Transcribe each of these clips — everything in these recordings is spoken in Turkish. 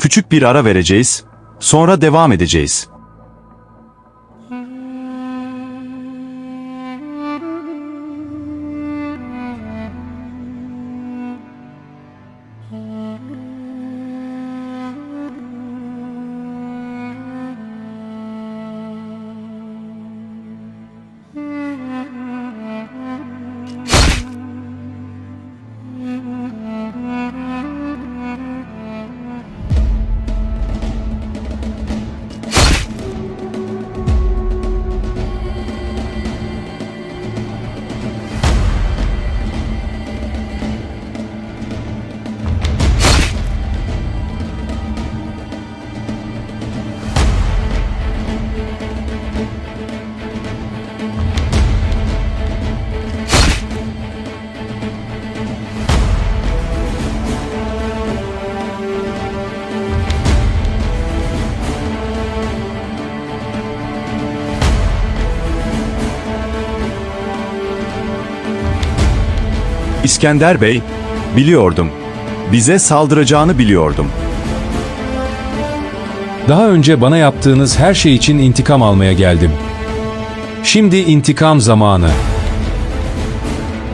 küçük bir ara vereceğiz, sonra devam edeceğiz. İskender Bey, biliyordum. Bize saldıracağını biliyordum. Daha önce bana yaptığınız her şey için intikam almaya geldim. Şimdi intikam zamanı.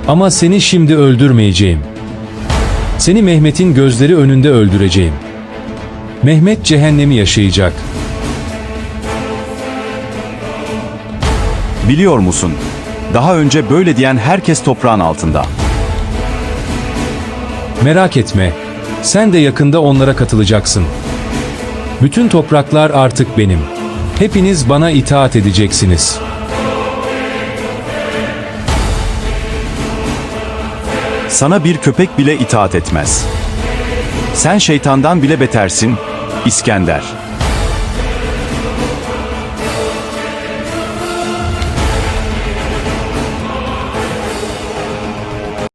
Ama seni şimdi öldürmeyeceğim. Seni Mehmet'in gözleri önünde öldüreceğim. Mehmet cehennemi yaşayacak. Biliyor musun? Daha önce böyle diyen herkes toprağın altında. Merak etme. Sen de yakında onlara katılacaksın. Bütün topraklar artık benim. Hepiniz bana itaat edeceksiniz. Sana bir köpek bile itaat etmez. Sen şeytandan bile betersin, İskender.